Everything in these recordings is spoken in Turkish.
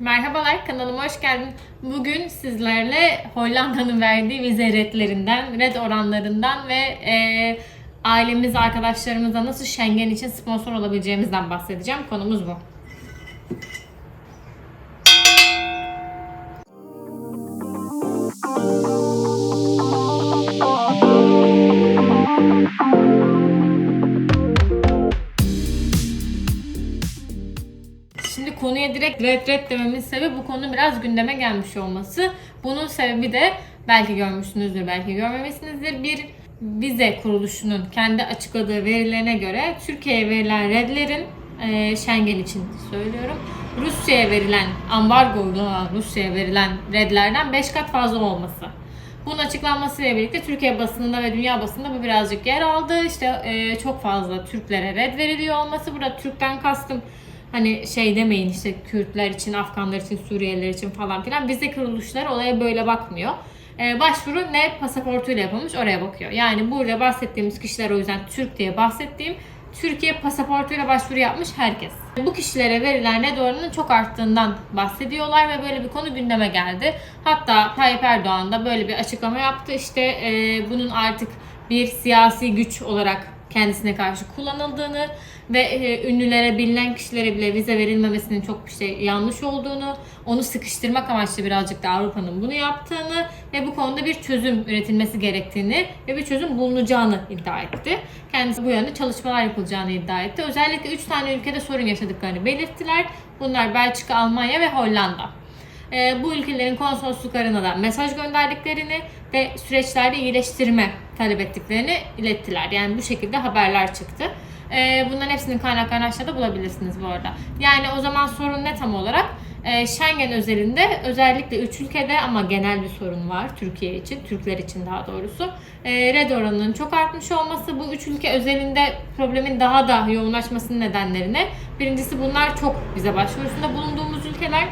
Merhabalar kanalıma hoş geldin. Bugün sizlerle Hollanda'nın verdiği vize redlerinden, red oranlarından ve e, ailemiz, arkadaşlarımıza nasıl Schengen için sponsor olabileceğimizden bahsedeceğim. Konumuz bu. Konuya direkt red red dememin sebebi bu konu biraz gündeme gelmiş olması. Bunun sebebi de belki görmüşsünüzdür, belki görmemişsinizdir. Bir vize kuruluşunun kendi açıkladığı verilerine göre Türkiye'ye verilen redlerin e, Schengen için söylüyorum. Rusya'ya verilen, ambargo uygulanan Rusya'ya verilen redlerden 5 kat fazla olması. Bunun açıklanmasıyla birlikte Türkiye basınında ve dünya basında bu birazcık yer aldı. İşte e, çok fazla Türklere red veriliyor olması. Burada Türk'ten kastım hani şey demeyin işte Kürtler için, Afganlar için, Suriyeliler için falan filan. Vize kuruluşları olaya böyle bakmıyor. E, başvuru ne pasaportuyla yapılmış oraya bakıyor. Yani burada bahsettiğimiz kişiler o yüzden Türk diye bahsettiğim Türkiye pasaportuyla başvuru yapmış herkes. Bu kişilere verilen red oranının çok arttığından bahsediyorlar ve böyle bir konu gündeme geldi. Hatta Tayyip Erdoğan da böyle bir açıklama yaptı. İşte e, bunun artık bir siyasi güç olarak kendisine karşı kullanıldığını ve e, ünlülere, bilinen kişilere bile vize verilmemesinin çok bir şey yanlış olduğunu, onu sıkıştırmak amaçlı birazcık da Avrupa'nın bunu yaptığını ve bu konuda bir çözüm üretilmesi gerektiğini ve bir çözüm bulunacağını iddia etti. Kendisi bu yönde çalışmalar yapılacağını iddia etti. Özellikle 3 tane ülkede sorun yaşadıklarını belirttiler. Bunlar Belçika, Almanya ve Hollanda. E, bu ülkelerin konsolosluklarına da mesaj gönderdiklerini ve süreçlerde iyileştirme talep ettiklerini ilettiler. Yani bu şekilde haberler çıktı. E, bunların hepsinin kaynaklarını aşağıda bulabilirsiniz bu arada. Yani o zaman sorun ne tam olarak? E, Schengen özelinde özellikle 3 ülkede ama genel bir sorun var Türkiye için, Türkler için daha doğrusu. Red oranının çok artmış olması bu 3 ülke özelinde problemin daha da yoğunlaşmasının nedenlerine. Birincisi bunlar çok bize başvurusunda bulunduğumuz ülkeler.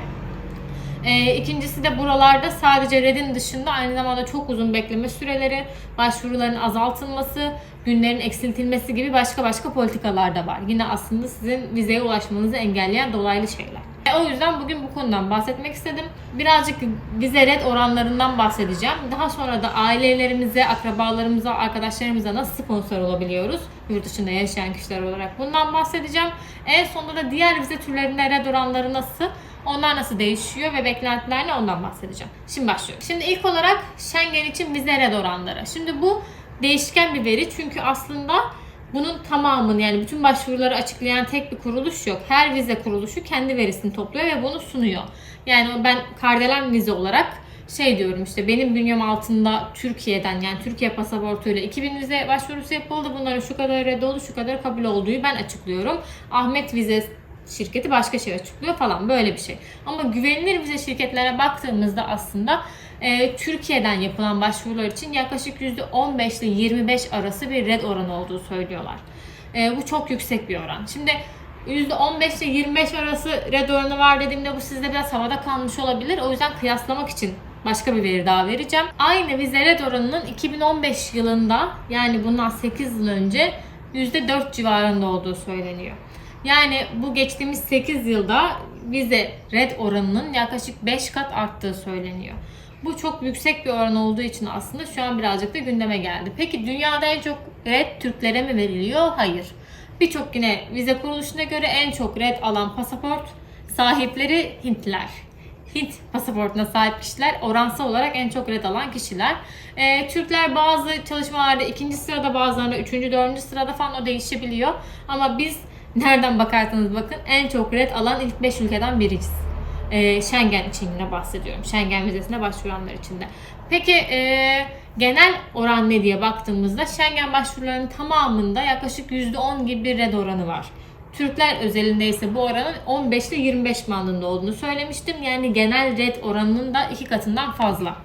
E, ikincisi de buralarda sadece redin dışında aynı zamanda çok uzun bekleme süreleri, başvuruların azaltılması, günlerin eksiltilmesi gibi başka başka politikalar da var. Yine aslında sizin vizeye ulaşmanızı engelleyen dolaylı şeyler. E, o yüzden bugün bu konudan bahsetmek istedim. Birazcık vize red oranlarından bahsedeceğim. Daha sonra da ailelerimize, akrabalarımıza, arkadaşlarımıza nasıl sponsor olabiliyoruz? Yurt dışında yaşayan kişiler olarak bundan bahsedeceğim. En sonunda da diğer vize türlerinde red oranları nasıl? Onlar nasıl değişiyor ve beklentiler ne ondan bahsedeceğim. Şimdi başlıyorum. Şimdi ilk olarak Schengen için vize red oranları. Şimdi bu değişken bir veri çünkü aslında bunun tamamını yani bütün başvuruları açıklayan tek bir kuruluş yok. Her vize kuruluşu kendi verisini topluyor ve bunu sunuyor. Yani ben kardelen vize olarak şey diyorum işte benim bünyem altında Türkiye'den yani Türkiye pasaportuyla 2000 vize başvurusu yapıldı. Bunların şu kadar reddoldu, şu kadar kabul olduğu ben açıklıyorum. Ahmet vize şirketi başka şey açıklıyor falan böyle bir şey. Ama güvenilir vize şirketlere baktığımızda aslında e, Türkiye'den yapılan başvurular için yaklaşık %15 ile 25 arası bir red oranı olduğu söylüyorlar. E, bu çok yüksek bir oran. Şimdi %15 ile 25 arası red oranı var dediğimde bu sizde biraz havada kalmış olabilir. O yüzden kıyaslamak için başka bir veri daha vereceğim. Aynı vize red oranının 2015 yılında yani bundan 8 yıl önce %4 civarında olduğu söyleniyor. Yani bu geçtiğimiz 8 yılda vize red oranının yaklaşık 5 kat arttığı söyleniyor. Bu çok yüksek bir oran olduğu için aslında şu an birazcık da gündeme geldi. Peki dünyada en çok red Türklere mi veriliyor? Hayır. Birçok yine vize kuruluşuna göre en çok red alan pasaport sahipleri Hintliler. Hint pasaportuna sahip kişiler oransal olarak en çok red alan kişiler. Ee, Türkler bazı çalışmalarda ikinci sırada bazılarında üçüncü, dördüncü sırada falan o değişebiliyor. Ama biz nereden bakarsanız bakın en çok red alan ilk 5 ülkeden biriyiz. Ee, Schengen için yine bahsediyorum. Schengen vizesine başvuranlar için de. Peki e, genel oran ne diye baktığımızda Schengen başvurularının tamamında yaklaşık %10 gibi bir red oranı var. Türkler özelinde ise bu oranın 15 ile 25 bandında olduğunu söylemiştim. Yani genel red oranının da iki katından fazla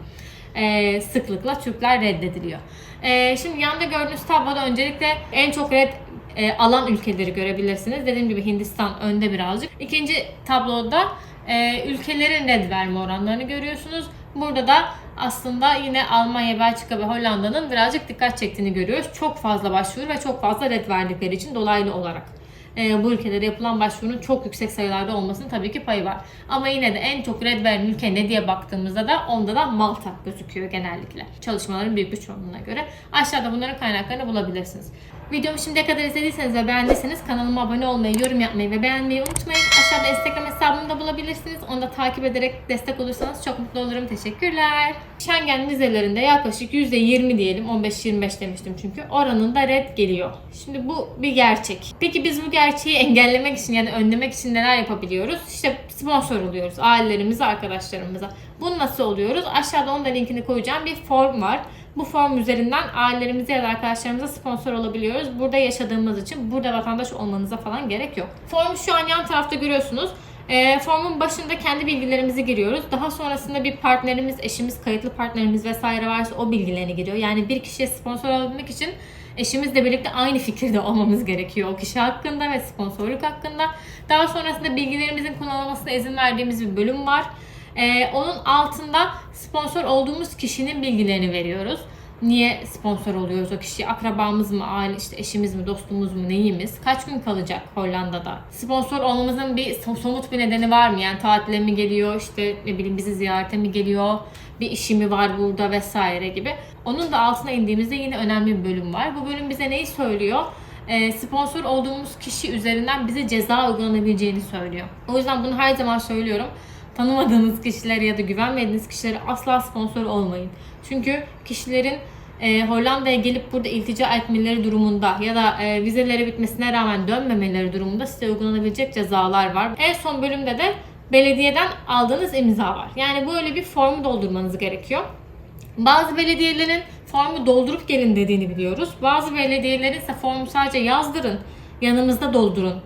e, sıklıkla Türkler reddediliyor. E, şimdi yanda gördüğünüz tabloda öncelikle en çok red e, alan ülkeleri görebilirsiniz. Dediğim gibi Hindistan önde birazcık. İkinci tabloda e, ülkelerin red verme oranlarını görüyorsunuz. Burada da aslında yine Almanya, Belçika ve Hollanda'nın birazcık dikkat çektiğini görüyoruz. Çok fazla başvuru ve çok fazla red verdikleri için dolaylı olarak e, bu ülkelere yapılan başvurunun çok yüksek sayılarda olmasının tabii ki payı var. Ama yine de en çok red veren ülke ne diye baktığımızda da onda da Malta gözüküyor genellikle. Çalışmaların büyük bir çoğunluğuna göre. Aşağıda bunların kaynaklarını bulabilirsiniz. Videomu şimdiye kadar izlediyseniz ve beğendiyseniz kanalıma abone olmayı, yorum yapmayı ve beğenmeyi unutmayın. Aşağıda Instagram hesabımı da bulabilirsiniz. Onu da takip ederek destek olursanız çok mutlu olurum. Teşekkürler. Schengen vizelerinde yaklaşık %20 diyelim, 15-25 demiştim çünkü oranında red geliyor. Şimdi bu bir gerçek. Peki biz bu gerçeği engellemek için yani önlemek için neler yapabiliyoruz? İşte sponsor oluyoruz ailelerimize, arkadaşlarımıza. Bunu nasıl oluyoruz? Aşağıda onun da linkini koyacağım bir form var. Bu form üzerinden ailelerimize ya da arkadaşlarımıza sponsor olabiliyoruz. Burada yaşadığımız için burada vatandaş olmanıza falan gerek yok. Formu şu an yan tarafta görüyorsunuz. E, formun başında kendi bilgilerimizi giriyoruz. Daha sonrasında bir partnerimiz, eşimiz, kayıtlı partnerimiz vesaire varsa o bilgilerini giriyor. Yani bir kişiye sponsor olabilmek için eşimizle birlikte aynı fikirde olmamız gerekiyor o kişi hakkında ve sponsorluk hakkında. Daha sonrasında bilgilerimizin kullanılmasına izin verdiğimiz bir bölüm var. Ee, onun altında sponsor olduğumuz kişinin bilgilerini veriyoruz. Niye sponsor oluyoruz o kişiye? Akrabamız mı, aile, işte eşimiz mi, dostumuz mu, neyimiz? Kaç gün kalacak Hollanda'da? Sponsor olmamızın bir so- somut bir nedeni var mı? Yani tatile mi geliyor, işte ne bileyim bizi ziyarete mi geliyor, bir işi mi var burada vesaire gibi. Onun da altına indiğimizde yine önemli bir bölüm var. Bu bölüm bize neyi söylüyor? Ee, sponsor olduğumuz kişi üzerinden bize ceza uygulanabileceğini söylüyor. O yüzden bunu her zaman söylüyorum tanımadığınız kişilere ya da güvenmediğiniz kişilere asla sponsor olmayın. Çünkü kişilerin e, Hollanda'ya gelip burada iltica etmeleri durumunda ya da e, vizeleri bitmesine rağmen dönmemeleri durumunda size uygulanabilecek cezalar var. En son bölümde de belediyeden aldığınız imza var. Yani böyle bir formu doldurmanız gerekiyor. Bazı belediyelerin formu doldurup gelin dediğini biliyoruz. Bazı belediyelerin ise formu sadece yazdırın, yanımızda doldurun.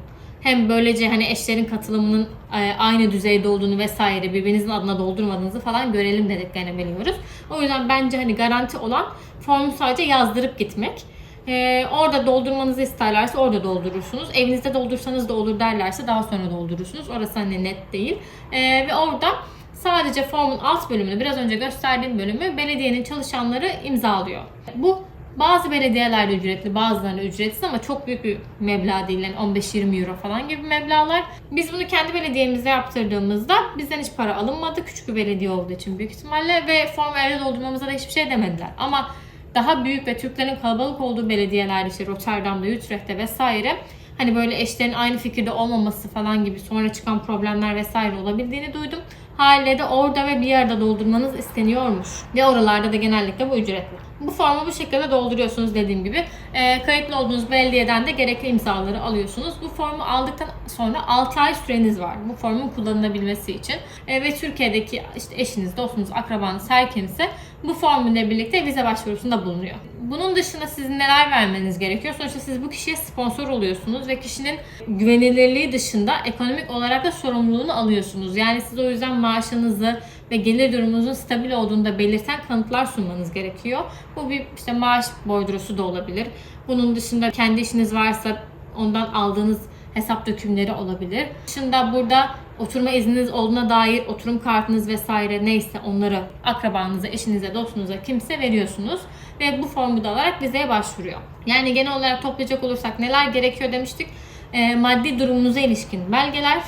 Hem böylece hani eşlerin katılımının e, aynı düzeyde olduğunu vesaire birbirinizin adına doldurmadığınızı falan görelim dediklerini biliyoruz. O yüzden bence hani garanti olan formu sadece yazdırıp gitmek. Ee, orada doldurmanızı isterlerse orada doldurursunuz. Evinizde doldursanız da olur derlerse daha sonra doldurursunuz. Orası hani net değil. Ee, ve orada sadece formun alt bölümünü biraz önce gösterdiğim bölümü belediyenin çalışanları imzalıyor. Bu bazı belediyelerde ücretli, bazılarında ücretsiz ama çok büyük bir meblağ değil. Yani 15-20 euro falan gibi meblağlar. Biz bunu kendi belediyemizde yaptırdığımızda bizden hiç para alınmadı. Küçük bir belediye olduğu için büyük ihtimalle ve evde doldurmamıza da hiçbir şey demediler. Ama daha büyük ve Türklerin kalabalık olduğu belediyelerde işte Rotterdam'da, Utrecht'te vesaire hani böyle eşlerin aynı fikirde olmaması falan gibi sonra çıkan problemler vesaire olabildiğini duydum. Haliyle de orada ve bir yerde doldurmanız isteniyormuş. Ve oralarda da genellikle bu ücretli. Bu formu bu şekilde dolduruyorsunuz dediğim gibi. E, kayıtlı olduğunuz belediyeden de gerekli imzaları alıyorsunuz. Bu formu aldıktan sonra 6 ay süreniz var. Bu formun kullanılabilmesi için. E, ve Türkiye'deki işte eşiniz, dostunuz, akrabanız her kimse bu form ile birlikte vize başvurusunda bulunuyor. Bunun dışında sizin neler vermeniz gerekiyor? Sonuçta siz bu kişiye sponsor oluyorsunuz ve kişinin güvenilirliği dışında ekonomik olarak da sorumluluğunu alıyorsunuz. Yani siz o yüzden maaşınızı ve gelir durumunuzun stabil olduğunu da belirten kanıtlar sunmanız gerekiyor. Bu bir işte maaş bordrosu da olabilir. Bunun dışında kendi işiniz varsa ondan aldığınız hesap dökümleri olabilir. Dışında burada oturma izniniz olduğuna dair oturum kartınız vesaire neyse onları akrabanıza, eşinize, dostunuza kimse veriyorsunuz. Ve bu formu da alarak vizeye başvuruyor. Yani genel olarak toplayacak olursak neler gerekiyor demiştik. E, maddi durumunuza ilişkin belgeler,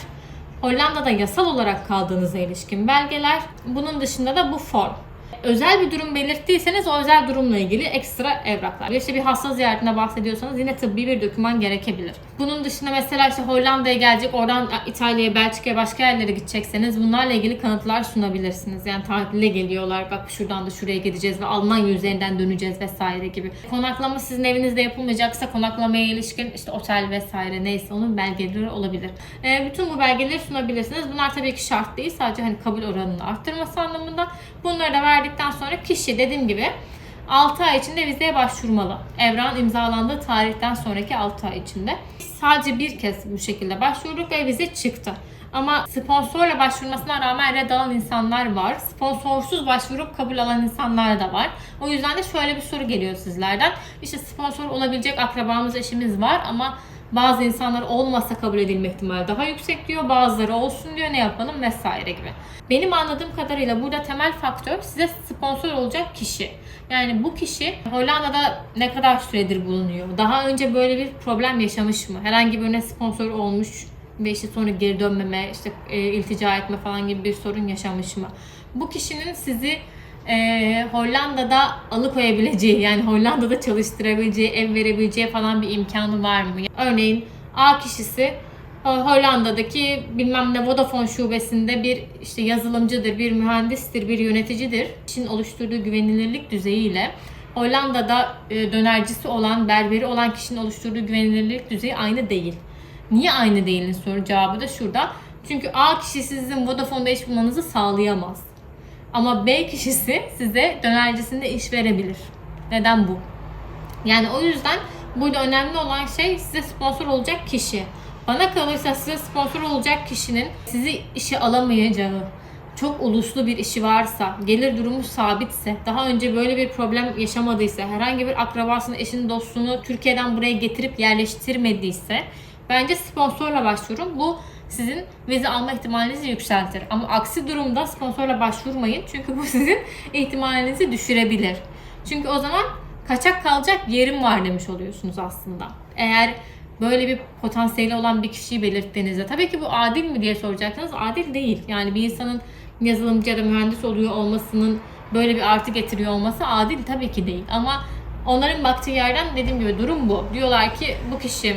Hollanda'da yasal olarak kaldığınıza ilişkin belgeler. Bunun dışında da bu form. Özel bir durum belirttiyseniz o özel durumla ilgili ekstra evraklar. İşte bir hasta ziyaretine bahsediyorsanız yine tıbbi bir doküman gerekebilir. Bunun dışında mesela işte Hollanda'ya gelecek, oradan İtalya'ya, Belçika'ya, başka yerlere gidecekseniz bunlarla ilgili kanıtlar sunabilirsiniz. Yani tatile geliyorlar, bak şuradan da şuraya gideceğiz ve Almanya üzerinden döneceğiz vesaire gibi. Konaklama sizin evinizde yapılmayacaksa konaklamaya ilişkin işte otel vesaire neyse onun belgeleri olabilir. E, bütün bu belgeleri sunabilirsiniz. Bunlar tabii ki şart değil. Sadece hani kabul oranını arttırması anlamında. Bunları da verdikten sonra kişi dediğim gibi 6 ay içinde vizeye başvurmalı. Evran imzalandığı tarihten sonraki 6 ay içinde. Sadece bir kez bu şekilde başvurduk ve vize çıktı. Ama sponsorla başvurmasına rağmen red alan insanlar var. Sponsorsuz başvurup kabul alan insanlar da var. O yüzden de şöyle bir soru geliyor sizlerden. İşte sponsor olabilecek akrabamız, eşimiz var ama Bazı insanlar olmasa kabul edilme ihtimali daha yüksek diyor. Bazıları olsun diyor ne yapalım vesaire gibi. Benim anladığım kadarıyla burada temel faktör size sponsor olacak kişi. Yani bu kişi Hollanda'da ne kadar süredir bulunuyor? Daha önce böyle bir problem yaşamış mı? Herhangi birine sponsor olmuş ve işte sonra geri dönmeme, işte e, iltica etme falan gibi bir sorun yaşamış mı? Bu kişinin sizi e, Hollanda'da alıkoyabileceği yani Hollanda'da çalıştırabileceği, ev verebileceği falan bir imkanı var mı? Örneğin A kişisi Ho- Hollanda'daki bilmem ne Vodafone şubesinde bir işte yazılımcıdır, bir mühendistir, bir yöneticidir. İşin oluşturduğu güvenilirlik düzeyiyle Hollanda'da e, dönercisi olan, berberi olan kişinin oluşturduğu güvenilirlik düzeyi aynı değil. Niye aynı değilin soru cevabı da şurada. Çünkü A kişi sizin Vodafone'da iş bulmanızı sağlayamaz. Ama B kişisi size dönercisinde iş verebilir. Neden bu? Yani o yüzden burada önemli olan şey size sponsor olacak kişi. Bana kalırsa size sponsor olacak kişinin sizi işe alamayacağı, çok uluslu bir işi varsa, gelir durumu sabitse, daha önce böyle bir problem yaşamadıysa, herhangi bir akrabasını, eşini, dostunu Türkiye'den buraya getirip yerleştirmediyse bence sponsorla başvurun. Bu sizin vize alma ihtimalinizi yükseltir. Ama aksi durumda sponsorla başvurmayın. Çünkü bu sizin ihtimalinizi düşürebilir. Çünkü o zaman kaçak kalacak yerim var demiş oluyorsunuz aslında. Eğer böyle bir potansiyeli olan bir kişiyi belirttiğinizde tabii ki bu adil mi diye soracaksınız. Adil değil. Yani bir insanın yazılımcı ya da mühendis oluyor olmasının böyle bir artı getiriyor olması adil tabii ki değil. Ama onların baktığı yerden dediğim gibi durum bu. Diyorlar ki bu kişi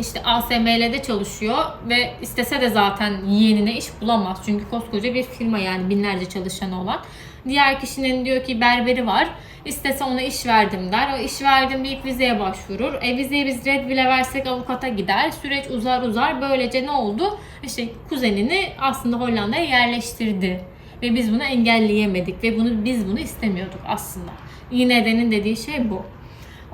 işte ASML'de çalışıyor ve istese de zaten yeğenine iş bulamaz. Çünkü koskoca bir firma yani binlerce çalışanı olan. Diğer kişinin diyor ki berberi var. İstese ona iş verdim der. O iş verdim deyip vizeye başvurur. E vizeyi biz red bile versek avukata gider. Süreç uzar uzar. Böylece ne oldu? İşte kuzenini aslında Hollanda'ya yerleştirdi. Ve biz bunu engelleyemedik ve bunu biz bunu istemiyorduk aslında. İğnedenin dediği şey bu.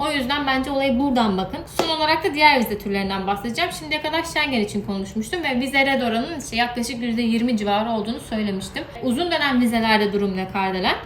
O yüzden bence olayı buradan bakın. Son olarak da diğer vize türlerinden bahsedeceğim. Şimdiye kadar Schengen için konuşmuştum ve vize red oranının işte yaklaşık %20 civarı olduğunu söylemiştim. Uzun dönem vizelerde durum ne Kardelen?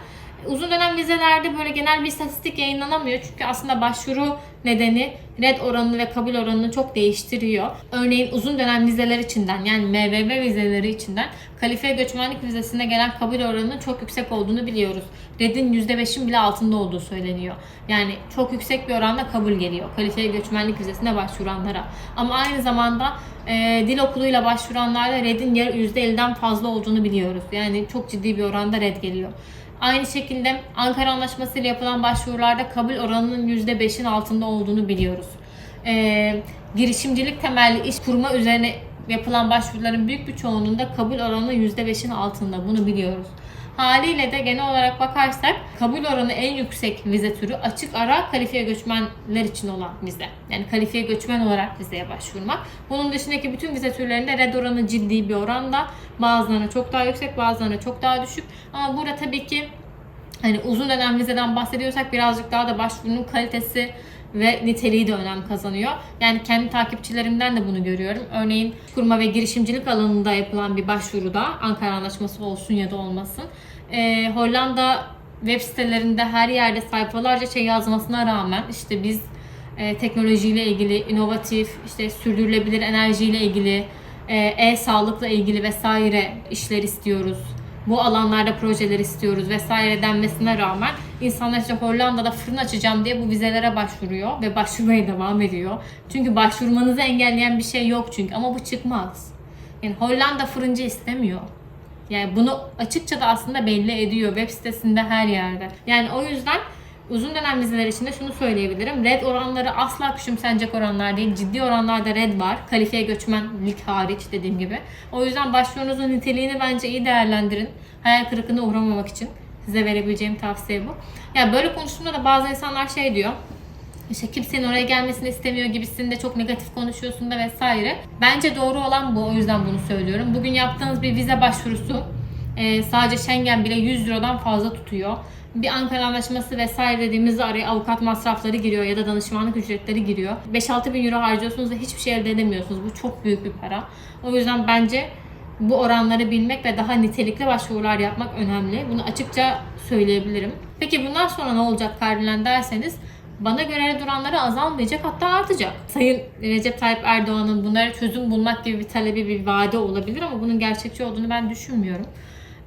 Uzun dönem vizelerde böyle genel bir istatistik yayınlanamıyor. Çünkü aslında başvuru nedeni red oranını ve kabul oranını çok değiştiriyor. Örneğin uzun dönem vizeler içinden yani MVV vizeleri içinden kalifiye göçmenlik vizesine gelen kabul oranının çok yüksek olduğunu biliyoruz. Red'in %5'in bile altında olduğu söyleniyor. Yani çok yüksek bir oranda kabul geliyor kalifiye göçmenlik vizesine başvuranlara. Ama aynı zamanda e, dil okuluyla başvuranlarda Red'in %50'den fazla olduğunu biliyoruz. Yani çok ciddi bir oranda Red geliyor. Aynı şekilde Ankara Anlaşması ile yapılan başvurularda kabul oranının %5'in altında olduğunu biliyoruz. Ee, girişimcilik temelli iş kurma üzerine yapılan başvuruların büyük bir çoğunluğunda kabul oranı %5'in altında. Bunu biliyoruz. Haliyle de genel olarak bakarsak kabul oranı en yüksek vize türü açık ara kalifiye göçmenler için olan vize. Yani kalifiye göçmen olarak vizeye başvurmak. Bunun dışındaki bütün vize türlerinde red oranı ciddi bir oranda. Bazılarına çok daha yüksek, bazılarına çok daha düşük. Ama burada tabii ki hani uzun dönem vizeden bahsediyorsak birazcık daha da başvurunun kalitesi ve niteliği de önem kazanıyor. Yani kendi takipçilerimden de bunu görüyorum. Örneğin kurma ve girişimcilik alanında yapılan bir başvuruda Ankara Anlaşması olsun ya da olmasın. Ee, Hollanda web sitelerinde her yerde sayfalarca şey yazmasına rağmen işte biz e, teknolojiyle ilgili, inovatif, işte sürdürülebilir enerjiyle ilgili, e, e-sağlıkla ilgili vesaire işler istiyoruz bu alanlarda projeler istiyoruz vesaire denmesine rağmen insanlar işte Hollanda'da fırın açacağım diye bu vizelere başvuruyor ve başvurmaya devam ediyor. Çünkü başvurmanızı engelleyen bir şey yok çünkü ama bu çıkmaz. Yani Hollanda fırıncı istemiyor. Yani bunu açıkça da aslında belli ediyor web sitesinde her yerde. Yani o yüzden uzun dönem vizeler için de şunu söyleyebilirim. Red oranları asla küçümsenecek oranlar değil. Ciddi oranlarda red var. Kalifiye göçmenlik hariç dediğim gibi. O yüzden başvurunuzun niteliğini bence iyi değerlendirin. Hayal kırıklığına uğramamak için size verebileceğim tavsiye bu. Ya böyle konuştuğumda da bazı insanlar şey diyor. İşte kimsenin oraya gelmesini istemiyor gibisinde çok negatif konuşuyorsun da vesaire. Bence doğru olan bu. O yüzden bunu söylüyorum. Bugün yaptığınız bir vize başvurusu e, sadece Schengen bile 100 Euro'dan fazla tutuyor bir Ankara Anlaşması vesaire dediğimizde araya avukat masrafları giriyor ya da danışmanlık ücretleri giriyor. 5-6 bin euro harcıyorsunuz ve hiçbir şey elde edemiyorsunuz. Bu çok büyük bir para. O yüzden bence bu oranları bilmek ve daha nitelikli başvurular yapmak önemli. Bunu açıkça söyleyebilirim. Peki bundan sonra ne olacak Kardelen derseniz bana göre duranları azalmayacak hatta artacak. Sayın Recep Tayyip Erdoğan'ın bunlara çözüm bulmak gibi bir talebi bir vaade olabilir ama bunun gerçekçi olduğunu ben düşünmüyorum.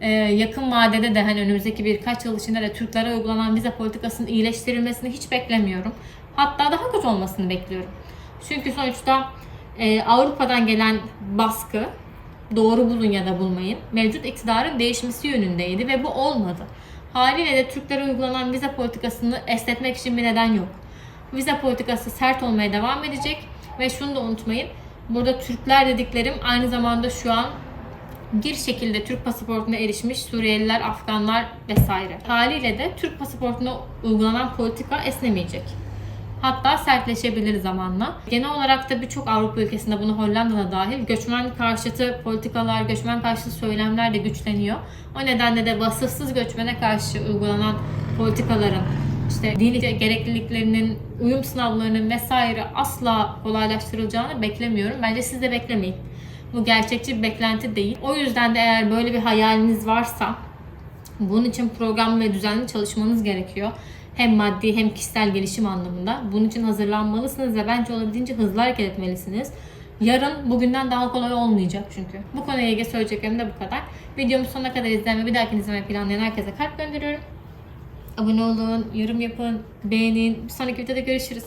Ee, yakın vadede de hani önümüzdeki birkaç yıl içinde de Türklere uygulanan vize politikasının iyileştirilmesini hiç beklemiyorum. Hatta daha kötü olmasını bekliyorum. Çünkü sonuçta e, Avrupa'dan gelen baskı doğru bulun ya da bulmayın mevcut iktidarın değişmesi yönündeydi ve bu olmadı. Haliyle de Türklere uygulanan vize politikasını esnetmek için bir neden yok. Vize politikası sert olmaya devam edecek ve şunu da unutmayın. Burada Türkler dediklerim aynı zamanda şu an bir şekilde Türk pasaportuna erişmiş Suriyeliler, Afganlar vesaire. Haliyle de Türk pasaportuna uygulanan politika esnemeyecek. Hatta sertleşebilir zamanla. Genel olarak da birçok Avrupa ülkesinde bunu Hollanda'da dahil göçmen karşıtı politikalar, göçmen karşıtı söylemler de güçleniyor. O nedenle de vasıfsız göçmene karşı uygulanan politikaların işte dil gerekliliklerinin, uyum sınavlarının vesaire asla kolaylaştırılacağını beklemiyorum. Bence siz de beklemeyin. Bu gerçekçi bir beklenti değil. O yüzden de eğer böyle bir hayaliniz varsa bunun için programlı ve düzenli çalışmanız gerekiyor. Hem maddi hem kişisel gelişim anlamında. Bunun için hazırlanmalısınız ve bence olabildiğince hızlı hareket etmelisiniz. Yarın bugünden daha kolay olmayacak çünkü. Bu konuya ilgili söyleyeceklerim de bu kadar. Videomu sonuna kadar izleyen ve bir dahakini izlemeyi planlayan herkese kalp gönderiyorum. Abone olun, yorum yapın, beğenin. Bir sonraki videoda görüşürüz.